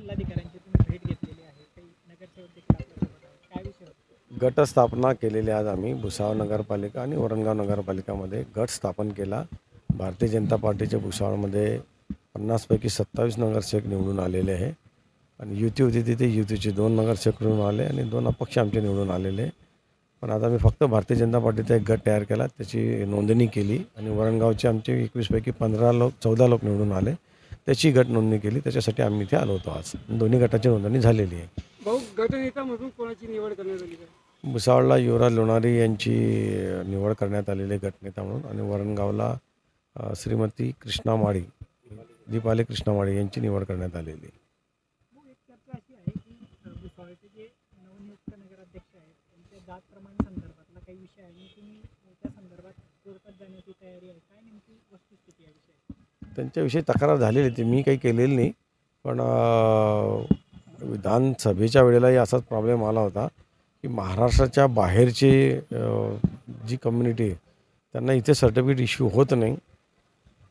जिल्हाधिकाऱ्यांची तुम्ही भेट घेतलेली आहे. काही नगरसेवक देखील आपल्यासोबत आहेत. काय विषय होता? केलेली आज आम्ही भुसावळ नगरपालिका आणि वरणगाव नगरपालिकामध्ये गट स्थापन केला. भारतीय जनता पार्टीच्या भुसावळमध्ये पन्नासपैकी सत्तावीस नगरसेवक निवडून आलेले आहे. आणि युती होती तिथे युतीचे दोन नगरसेवक निवडून आले आणि दोन अपक्ष आमचे निवडून आलेले. पण आता मी फक्त भारतीय जनता पार्टीचा एक गट तयार केला त्याची नोंदणी केली आणि वरणगावचे आमचे एकवीसपैकी पंधरा लोक चौदा लोक निवडून आले. त्याची गट नोंदणी केली. त्याच्यासाठी आम्ही इथे आलो होतो आज. दोन्ही गटाची नोंदणी झालेली आहे. भाऊ गटनेतामधून कोणाची निवड करण्यात आली काय भुसावळला युवराज लोणारी यांची निवड करण्यात आलेली आहे गटनेता म्हणून. आणि वरणगावला अ, श्रीमती कृष्णा माळी दीपाली कृष्णा माळी यांची निवड करण्यात आलेली आहे. मग एक चर्चा अशी आहे की अ, भुसावळचे जे नवनियुक्त नगराध्यक्ष आहेत त्यांच्या जात प्रमाण संदर्भातला काही विषय आहे. आणि तुम्ही अ, त्या संदर्भात कोर्टात जाण्याची तयारी आहे काय नेमकी वस्तुस्थिती आहे विषय त्यांच्याविषयी तक्रार झालेली ती मी काही केलेली नाही. पण विधानसभेच्या वेळेलाही असाच प्रॉब्लेम आला होता की महाराष्ट्राच्या बाहेरची जी कम्युनिटी आहे त्यांना इथे सर्टिफिकेट इश्यू होत नाही.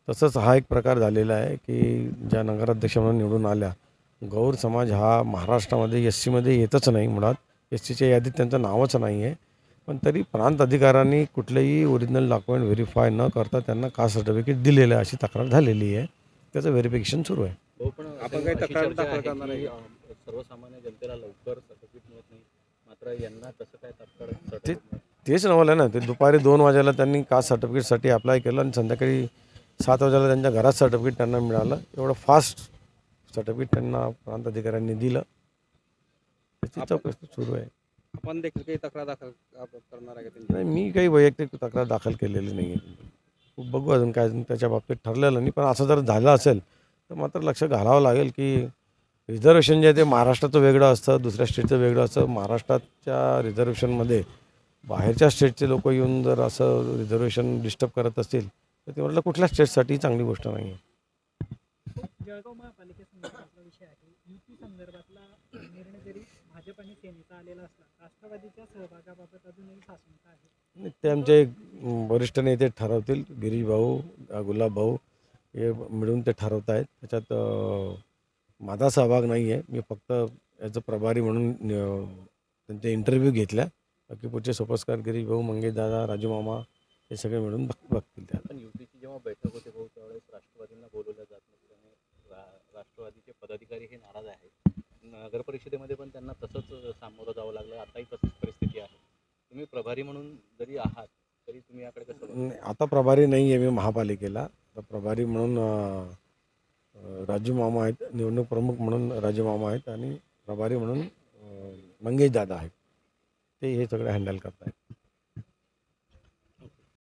तसंच हा एक प्रकार झालेला आहे की ज्या नगराध्यक्ष म्हणून निवडून आल्या गौर समाज हा महाराष्ट्रामध्ये एस सीमध्ये येतच नाही मुळात. एस सीच्या यादीत त्यांचं नावच नाही आहे पण तरी प्रांत अधिकाऱ्यांनी कुठलेही ओरिजिनल डॉक्युमेंट व्हेरीफाय न करता त्यांना कास्ट सर्टिफिकेट दिलेलं आहे अशी तक्रार झालेली आहे. त्याचं व्हेरिफिकेशन सुरू आहे. हो पण आपण काही तक्रार दाखल आहे करणार अ, सर्वसामान्य जनतेला लवकर सर्टिफिकेट मिळत नाही. मात्र यांना तसं काय तात्काळ ते सर्टिफिकेट मिळत तेच नवलं ना. ते दुपारी दोन वाजेला त्यांनी कास्ट सर्टिफिकेटसाठी अप्लाय केलं आणि संध्याकाळी सात वाजेला त्यांच्या घरात सर्टिफिकेट त्यांना मिळालं. एवढं फास्ट सर्टिफिकेट त्यांना प्रांत अधिकाऱ्यांनी दिलं. त्याची चौकशी सुरू आहे. आपण देखील काही तक्रार दाखल आप- करणार आहे का त्यांची नाही मी काही वैयक्तिक तक्रार दाखल केलेली नाही आहे बघू अजून काय अजून त्याच्या बाबतीत ठरलेलं नाही पण असं जर झालं असेल तर मात्र लक्ष घालावं लागेल की रिझर्वेशन जे आहे ते महाराष्ट्राचं वेगळं असतं दुसऱ्या स्टेटचं वेगळं असतं. महाराष्ट्राच्या रिझर्वेशनमध्ये बाहेरच्या स्टेटचे लोक येऊन जर असं रिझर्वेशन डिस्टर्ब करत असतील तर ते म्हटलं कुठल्या स्टेटसाठी चांगली गोष्ट नाही आहे जळगाव महापालिकेसंदर्भातला विषय आहे. युती संदर्भातला भाजप आणि सेनेचा आलेला असला राष्ट्रवादीच्या सहभागाबाबत अजूनही साशंका आहे. ते आमचे वरिष्ठ नेते ठरवतील गिरीश भाऊ गुलाब भाऊ हे मिळून ते ठरवत आहेत. त्याच्यात माझा सहभाग नाही आहे. मी फक्त याचं प्रभारी म्हणून त्यांचे इंटरव्ह्यू घेतल्या. बाकी पुढचे सोपस्कार गिरीश भाऊ मंगेश दादा राजू मामा हे सगळे मिळून बघ बघतील त्या पण युतीची जेव्हा बैठक होते भाऊ त्यावेळेस राष्ट्रवादींना बोलवलं जात नसल्याने राष्ट्रवादीचे पदाधिकारी नगर परिषदेमध्ये पण त्यांना तसंच सामोरं जावं लागलं. आताही तसंच परिस्थिती आहे. तुम्ही प्रभारी म्हणून जरी आहात तरी तुम्ही याकडे कसं आता प्रभारी नाही आहे मी महापालिकेला. आता प्रभारी म्हणून राजू मामा आहेत निवडणूक प्रमुख म्हणून राजू मामा आहेत आणि प्रभारी म्हणून मंगेश दादा आहेत. ते हे सगळं हँडल करत आहेत